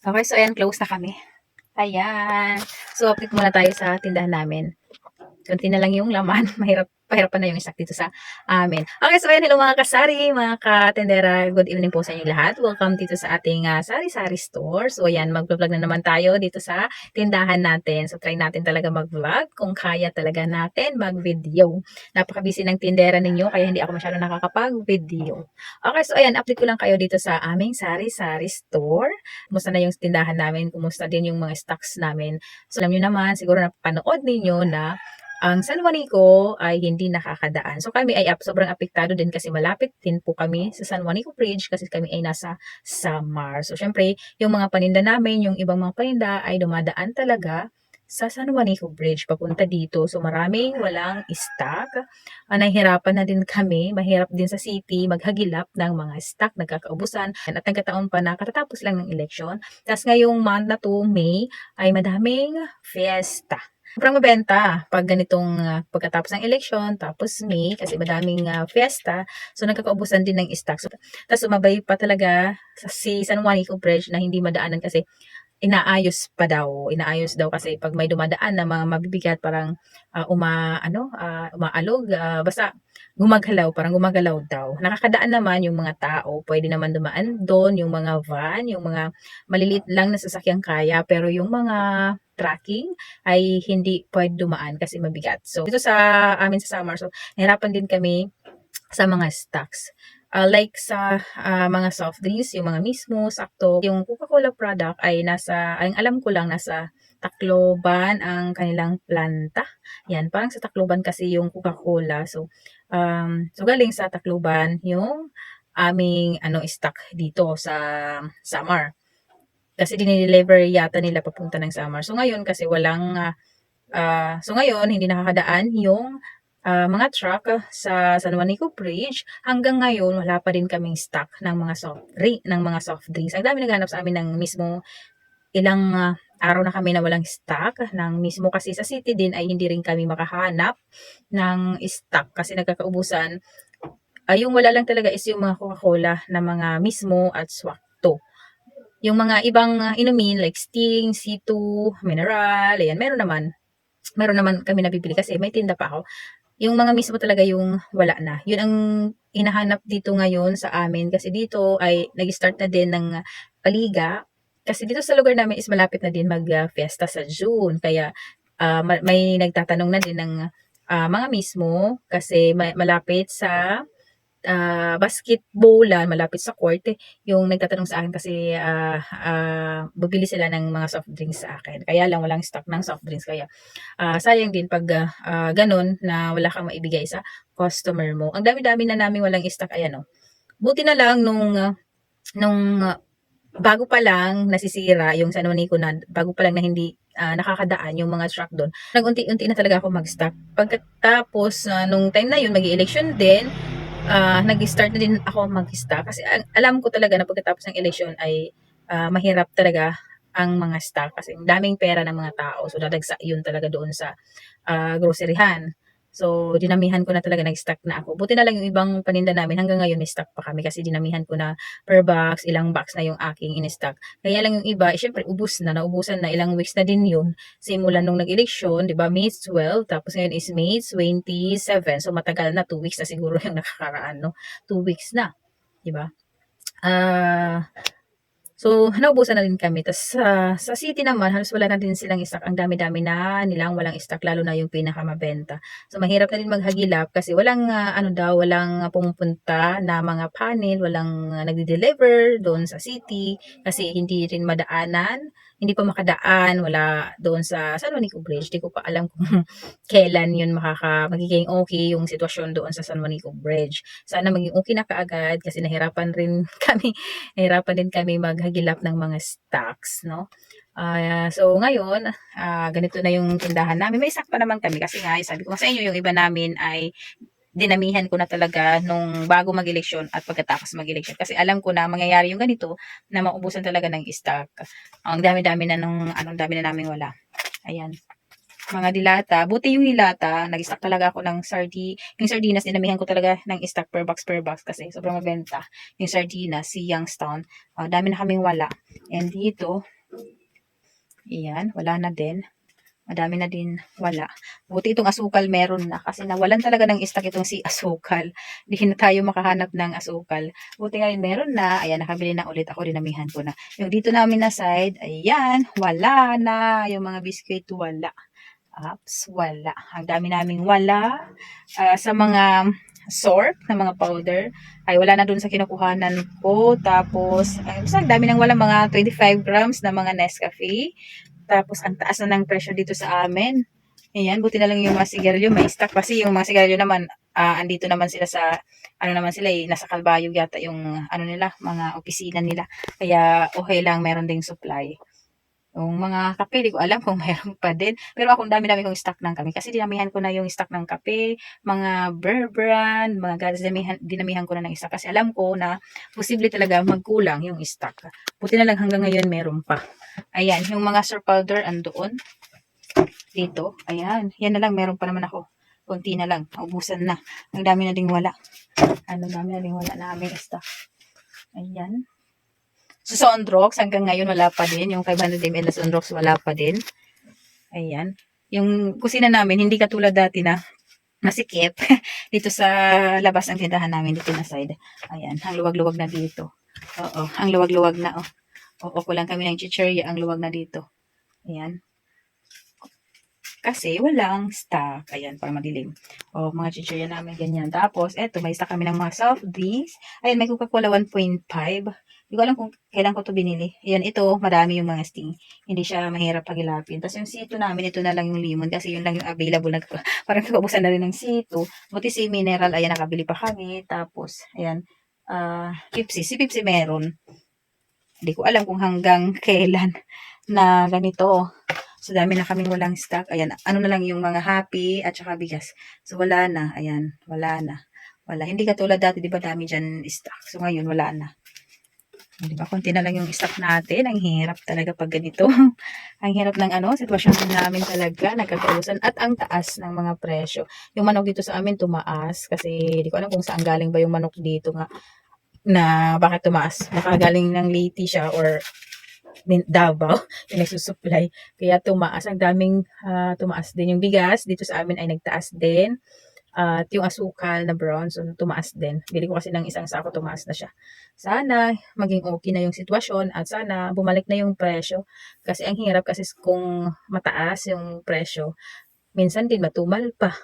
Okay, so ayan, close na kami. Ayan. So, update muna tayo sa tindahan namin. Kunti na lang yung laman. Mahirap, pahirapan na yung stock dito sa amin. Okay, so ayan, hello mga kasari, mga katendera. Good evening po sa inyo lahat. Welcome dito sa ating ah, sari-sari store. So ayan, mag-vlog na naman tayo dito sa tindahan natin. So try natin talaga mag-vlog kung kaya talaga natin mag-video. Napaka-busy ng tindera ninyo kaya hindi ako masyado nakakapag-video. Okay, so ayan, update ko lang kayo dito sa aming sari-sari store. Kumusta na yung tindahan namin, kumusta din yung mga stocks namin. So alam nyo naman, siguro napanood ninyo na ang San Juanico ay hindi nakakadaan. So kami ay sobrang apektado din kasi malapit din po kami sa San Juanico Bridge kasi kami ay nasa Samar. So syempre, yung mga paninda namin, yung ibang mga paninda ay dumadaan talaga sa San Juanico Bridge papunta dito. So maraming walang stock. Ah, nahihirapan na din kami, mahirap din sa city maghagilap ng mga stock, nagkakaubusan. At nagkataon pa na katatapos lang ng election. Tapos ngayong month na to, May, ay madaming fiesta. Sobrang mabenta pag ganitong ah, pagkatapos ng election, tapos May, kasi madaming ah, fiesta, so nagkakaubusan din ng stock. So, tapos umabay pa talaga sa si San Juanico Bridge na hindi madaanan kasi inaayos pa daw. Inaayos daw kasi pag may dumadaan na mga mabibigat, parang ah, uma, ano, ah, umaalog, ah, basta gumagalaw, parang gumagalaw daw. Nakakadaan naman yung mga tao, pwede naman dumaan doon, yung mga van, yung mga maliliit lang na sasakyang kaya, pero yung mga tracking ay hindi pwede dumaan kasi mabigat. So, dito sa amin sa summer, so, nahirapan din kami sa mga stocks. Uh, like sa ah, mga soft drinks, yung mga mismo, sakto, yung Coca-Cola product ay nasa, ang alam ko lang, nasa Tacloban ang kanilang planta. Yan, parang sa Tacloban kasi yung Coca-Cola. So, um, so galing sa Tacloban yung aming ano stock dito sa Samar. Kasi dinideliver yata nila papunta ng Samar. So ngayon kasi walang ah, ah, so ngayon hindi nakakadaan yung ah, mga truck sa San Juanico Bridge. Hanggang ngayon wala pa din kaming stock ng mga soft drink, ng mga soft drinks. Ang dami naghanap sa amin ng mismo ilang ah, araw na kami na walang stock ng mismo kasi sa city din ay hindi rin kami makahanap ng stock kasi nagkakaubusan. Ah, yung wala lang talaga is yung mga Coca-Cola na mga mismo at swakto. Yung mga ibang inumin like Sting, C2, Mineral, ayan, meron naman. Meron naman kami nabibili kasi may tinda pa ako. Yung mga mismo talaga yung wala na. Yun ang hinahanap dito ngayon sa amin kasi dito ay nag-start na din ng ah, paliga. Kasi dito sa lugar namin is malapit na din mag-fiesta sa June. Kaya ah, ma- may nagtatanong na din ng ah, mga mismo kasi ma- malapit sa ah, basketballan, malapit sa court, eh, yung nagtatanong sa akin kasi ah ah, bibili sila ng mga soft drinks sa akin. Kaya lang walang stock ng soft drinks. Kaya ah, sayang din pag ah, ah, ganun na wala kang maibigay sa customer mo. Ang dami-dami na namin walang stock. Ayan o. Buti na lang nung, ah, nung ah, bago pa lang nasisira yung San Juanico na bago pa lang na hindi ah, nakakadaan yung mga truck doon. Nagunti-unti na talaga ako mag-stock. Pagkatapos ah, nung time na yun, mag-election din, ah, nag-start na din ako mag-stock kasi alam ko talaga na pagkatapos ng election ay ah, mahirap talaga ang mga stock kasi daming pera ng mga tao. So dadagsa yun talaga doon sa ah, groceryhan. So dinamihan ko na talaga nag-stock na ako. Buti na lang yung ibang paninda namin hanggang ngayon may stock pa kami kasi dinamihan ko na per box, ilang box na yung aking in-stock. Kaya lang yung iba, eh, syempre ubus na, naubusan na, ilang weeks na din yun. Simulan nung nag-eleksyon, di ba, May 12, tapos ngayon is May 27. So matagal na, 2 weeks na siguro yung nakakaraan, no? 2 weeks na, di ba? Ah, so naubusan na din kami. Tapos sa, sa city naman, halos wala na din silang stock. Ang dami-dami na nilang walang stock, lalo na yung pinakamabenta. So mahirap na din maghagilap kasi walang ah, ano daw, walang ah, pumupunta na mga panel, walang uh, nagde-deliver doon sa city kasi hindi rin madaanan, hindi pa makadaan, wala doon sa San Juanico Bridge. Di ko pa alam kung kailan yun makaka, magiging okay yung sitwasyon doon sa San Juanico Bridge. Sana maging okay na kaagad kasi nahirapan rin kami, nahirapan din kami maghagilap ng mga stocks, no? Ah, so ngayon, ah, ganito na yung tindahan namin. May pa naman kami kasi nga, sabi ko sa inyo, yung iba namin ay dinamihan ko na talaga nung bago mag-eleksyon at pagkatapos mag-eleksyon. Kasi alam ko na mangyayari yung ganito na maubusan talaga ng stock. Ang dami-dami na nung, anong dami na namin wala. Ayan. mga dilata. Buti yung dilata, nag-stock talaga ako ng sardi. Yung sardinas, dinamihan ko talaga ng stock per box per box kasi sobrang mabenta. Yung sardinas, si Youngstown, ah, dami na kaming wala. And dito, Iyan, wala na din. Madami na din wala. Buti itong asukal meron na kasi nawalan talaga ng stock itong si asukal. Hindi na tayo makahanap ng asukal. Buti ngayon meron na. Ayan, nakabili na ulit ako. Dinamihan ko na. Yung dito namin na side, ayan, wala na. Yung mga biscuit, wala. Ups, wala. Ang dami naming wala. Ah, sa mga sort na mga powder, ay wala na dun sa kinukuhanan ko. Tapos, ay, basta ang dami nang wala, mga 25 grams na mga Nescafe. Tapos, ang taas na ng presyo dito sa amin. Ayan, buti na lang yung mga sigarilyo, may stock. Kasi yung mga sigarilyo naman, ah, andito naman sila sa, ano naman sila eh, nasa Kalbayog yata yung, ano nila, mga opisina nila. Kaya, okay lang, meron ding supply. Yung mga kape, di ko alam kung mayroon pa din. Pero ako, dami-dami kong stock ng kami. Kasi dinamihan ko na yung stock ng kape, mga Bear Brand, mga gatas, dinamihan, dinamihan ko na ng stock. Kasi alam ko na posible talaga magkulang yung stock. Buti na lang hanggang ngayon meron pa. Ayan, yung mga Sir Powder andoon. Dito. Ayan. Yan na lang, meron pa naman ako. Kunti na lang. Ubusan na. Ang dami na ding wala. Ano, dami na ding wala na aming stock. Ayan. So, sa Ondrox, hanggang ngayon wala pa din. Yung 500 ml na sa Ondrox, wala pa din. Ayan. Yung kusina namin, hindi katulad dati na masikip. dito sa labas ng tindahan namin, dito na side. Ayan, ang luwag-luwag na dito. Oo, ang luwag-luwag na, oh. Oo, kulang kami ng chicherya, ang luwag na dito. Ayan. Kasi walang stock. Ayan, para madilim. O, mga chicherya namin, ganyan. Tapos, eto, may stock kami ng mga soft drinks. Ayan, may Coca-Cola 1.5. Hindi ko alam kung kailan ko to binili. Ayan, ito, marami yung mga sting. Hindi siya mahirap pagilapin. Tapos yung sito namin, ito na lang yung lemon kasi yun lang yung available. Nag, parang kaubusan na rin ng sito. Buti si mineral, ayan, nakabili pa kami. Tapos, ayan, ah Pepsi. Si Pepsi meron. Hindi ko alam kung hanggang kailan na ganito. So, dami na kaming walang stock. Ayan, ano na lang yung mga happy at saka bigas. So, wala na. Ayan, wala na. Wala. Hindi katulad dati, di ba dami dyan stock. So, ngayon, wala na. Di ba, konti na lang yung stock natin. Ang hirap talaga pag ganito. ang hirap ng ano, sitwasyon namin talaga, nagkakausan. At ang taas ng mga presyo. Yung manok dito sa amin tumaas. Kasi, di ko alam kung saan galing ba yung manok dito nga na bakit tumaas. Baka galing ng Leyte siya or Davao yung nagsusupply. Kaya tumaas. Ang daming ah, tumaas din. Yung bigas dito sa amin ay nagtaas din. At yung asukal na brown, so tumaas din. Bili ko kasi ng isang sako, tumaas na siya. Sana maging okay na yung sitwasyon at sana bumalik na yung presyo. Kasi ang hirap kasi kung mataas yung presyo, minsan din matumal pa.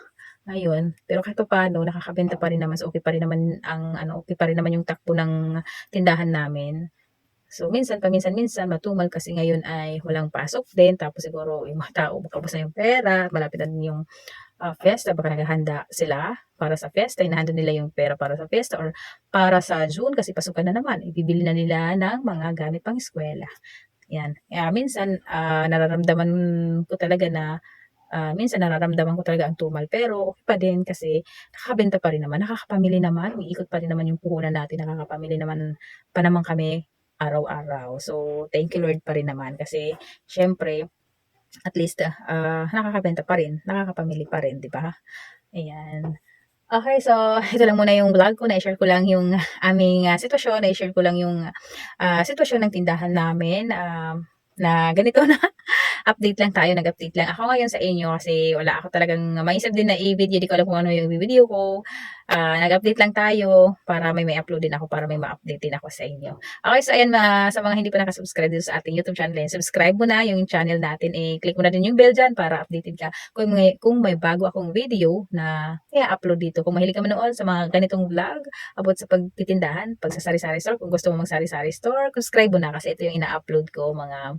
Ngayon, pero kahit pa paano, nakakabenta pa rin naman. So, okay pa rin naman ang, ano, okay pa rin naman yung takbo ng tindahan namin. So, minsan, paminsan-minsan, matumal kasi ngayon ay walang pasok din. Tapos siguro yung mga tao, makabos na yung pera, malapit na din yung ah, fiesta, baka naghahanda sila para sa fiesta, inahanda nila yung pera para sa fiesta or para sa June kasi pasukan na naman, ibibili na nila ng mga gamit pang eskwela. Yan. Kaya minsan, ah, nararamdaman ko talaga na ah, minsan nararamdaman ko talaga ang tumal pero okay pa din kasi nakakabenta pa rin naman, nakakapamili naman, umiikot pa rin naman yung puhunan natin, nakakapamili naman pa naman kami araw-araw. So, thank you Lord pa rin naman kasi syempre, at least ah, nakakabenta pa rin, nakakapamili pa rin, di ba? Ayan. Okay, so ito lang muna yung vlog ko. Na-share ko lang yung aming ah, sitwasyon. Na-share ko lang yung ah, sitwasyon ng tindahan namin. um, na ganito na. update lang tayo, nag-update lang ako ngayon sa inyo kasi wala ako talagang maisip din na i-video. Di ko alam kung ano yung video ko. Ah, nag-update lang tayo para may may upload din ako, para may ma-update din ako sa inyo. Okay, so ayan, ma, sa mga hindi pa nakasubscribe dito sa ating YouTube channel, subscribe mo na yung channel natin. Eh, click mo na din yung bell dyan para updated ka kung may, kung may bago akong video na i-upload dito. Kung mahilig ka manood sa mga ganitong vlog about sa pagtitindahan, pag sa sari-sari store, kung gusto mo mag-sari-sari store, subscribe mo na kasi ito yung ina-upload ko, mga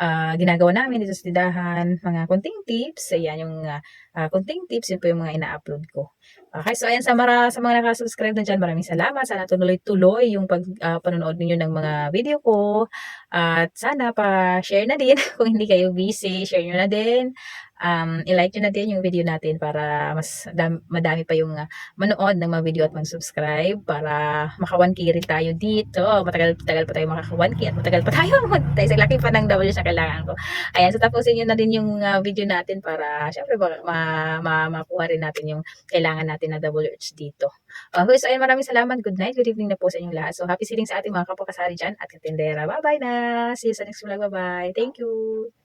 ah, ginagawa namin dito sa tindahan, mga konting tips, ayan yung uh, konting tips, yun po yung mga ina-upload ko. Okay, so ayan sa, mara, sa mga nakasubscribe na dyan, maraming salamat. Sana tuloy-tuloy yung pag, ah, panonood ninyo ng mga video ko. At sana pa-share na din kung hindi kayo busy, share nyo na din. Um, i-like nyo na din yung video natin para mas dam- madami pa yung ah, manood ng mga video at mag-subscribe para maka 1K rin tayo dito. Matagal-tagal pa tayo makaka 1K at matagal pa tayo mag-tayo sa laki pa ng W sa kailangan ko. Ayan, so tapusin nyo na din yung ah, video natin para syempre ma, ma, ma- makuha rin natin yung kailangan natin na WH dito. Okay, so ayun, maraming salamat. Good night, good evening na po sa inyong lahat. So happy sealing sa ating mga kapakasari dyan at katindera. Bye-bye na! See you sa next vlog. Bye-bye. Thank you!